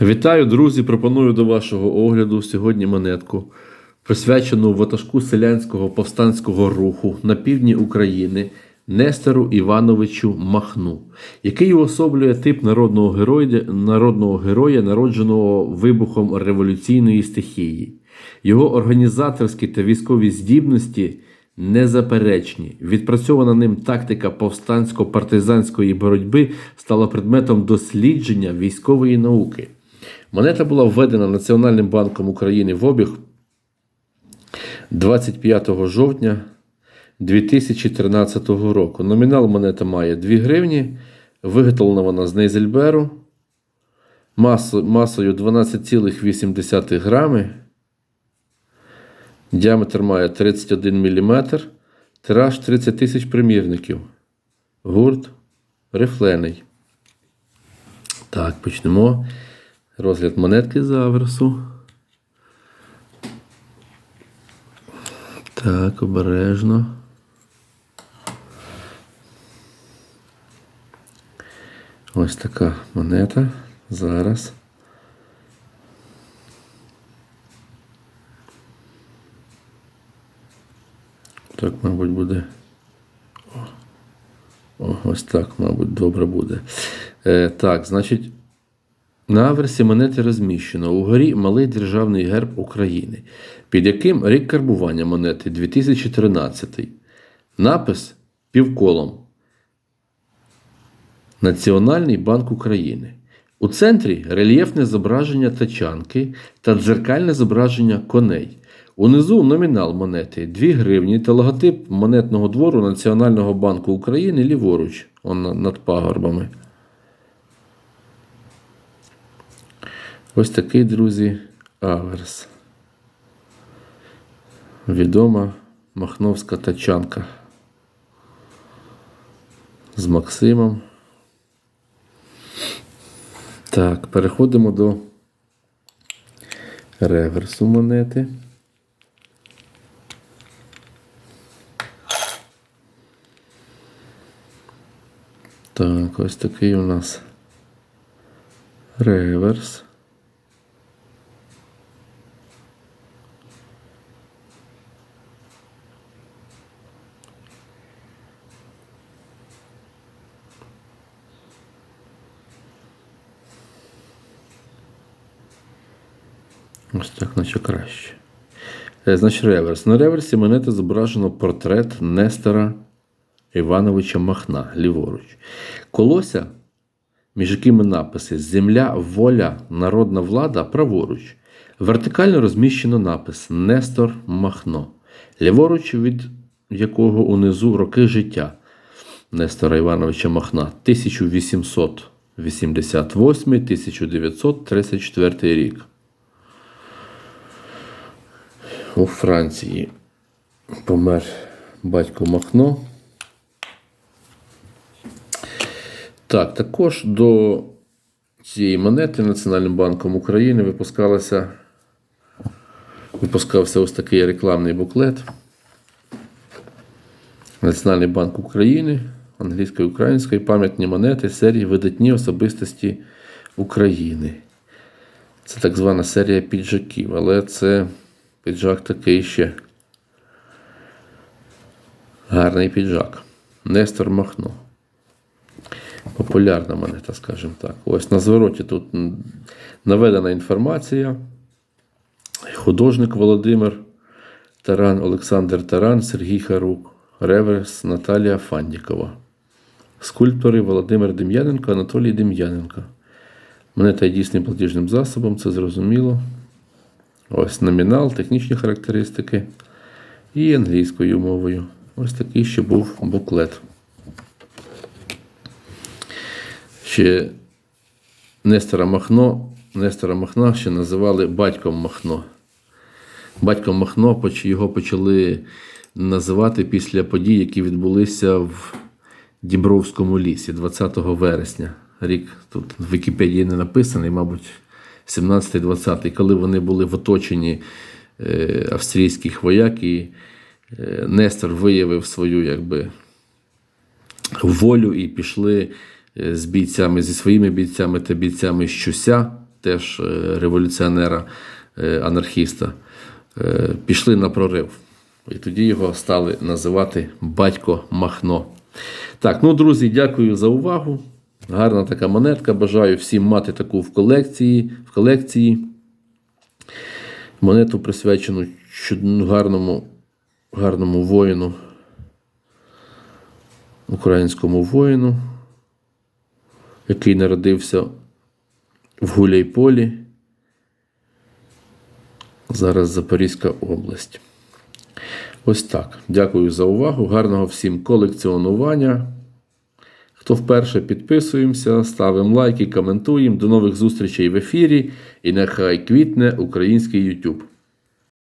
Вітаю, друзі! Пропоную до вашого огляду сьогодні монетку, присвячену ватажку селянського повстанського руху на півдні України Нестору Івановичу Махну, який уособлює тип народного героя, народного героя, народженого вибухом революційної стихії. Його організаторські та військові здібності незаперечні. Відпрацьована ним тактика повстансько-партизанської боротьби стала предметом дослідження військової науки. Монета була введена Національним банком України в обіг 25 жовтня 2013 року. Номінал монета має 2 гривні, виготовлена вона з Нейзельберу масою 12,8 грами. Діаметр має 31 мм, тираж 30 тисяч примірників. Гурт рифлений. Так, почнемо. Розгляд монетки з аверсу. Так, обережно. Ось така монета. Зараз. Так, мабуть, буде. О, ось так, мабуть, добре буде. Е, так, значить, на аверсі монети розміщено угорі малий державний герб України, під яким рік карбування монети 2013. Напис півколом. Національний банк України. У центрі рельєфне зображення тачанки та дзеркальне зображення коней. Унизу номінал монети 2 гривні та логотип монетного двору Національного банку України ліворуч он над пагорбами. Ось такий, друзі, аверс. Відома Махновська тачанка. З Максимом. Так, переходимо до реверсу монети. Так, ось такий у нас реверс. Ось так, наче краще. Е, Значить, реверс. На реверсі монети зображено портрет Нестора Івановича Махна, ліворуч. Колося, між якими написи Земля, воля, народна влада праворуч. Вертикально розміщено напис Нестор Махно, ліворуч, від якого унизу роки життя Нестора Івановича Махна 1888-1934 рік. У Франції помер батько Махно. Так, також до цієї монети Національним банком України випускалася, випускався ось такий рекламний буклет. Національний банк України, англійської української пам'ятні монети серії видатні особистості України. Це так звана серія піджаків, але це піджак такий ще гарний піджак. Нестор Махно. Популярна монета, скажімо так. Ось на звороті тут наведена інформація. Художник Володимир Таран, Олександр Таран, Сергій Харук, реверс Наталія Фандікова. Скульптори Володимир Дем'яненко, Анатолій Дем'яненко. Монета є дійсним платіжним засобом, це зрозуміло. Ось номінал, технічні характеристики і англійською мовою. Ось такий ще був буклет. Ще Нестора Махно, Нестора Махна ще називали батьком Махно. Батьком Махно його почали називати після подій, які відбулися в Дібровському лісі 20 вересня. Рік тут в Вікіпедії не написаний, мабуть, 17-20, коли вони були в оточенні е, австрійських вояк, і е, Нестор виявив свою якби, волю і пішли е, з бійцями, зі своїми бійцями та бійцями з Чуся теж революціонера, анархіста, е, пішли на прорив. І тоді його стали називати Батько Махно. Так, ну, друзі, дякую за увагу. Гарна така монетка. Бажаю всім мати таку в колекції. В колекції. Монету присвячену гарному, гарному воїну, українському воїну, який народився в Гуляйполі. Зараз Запорізька область. Ось так. Дякую за увагу. Гарного всім колекціонування. Хто вперше підписуємося, ставимо лайки, коментуємо. До нових зустрічей в ефірі. І нехай квітне український YouTube.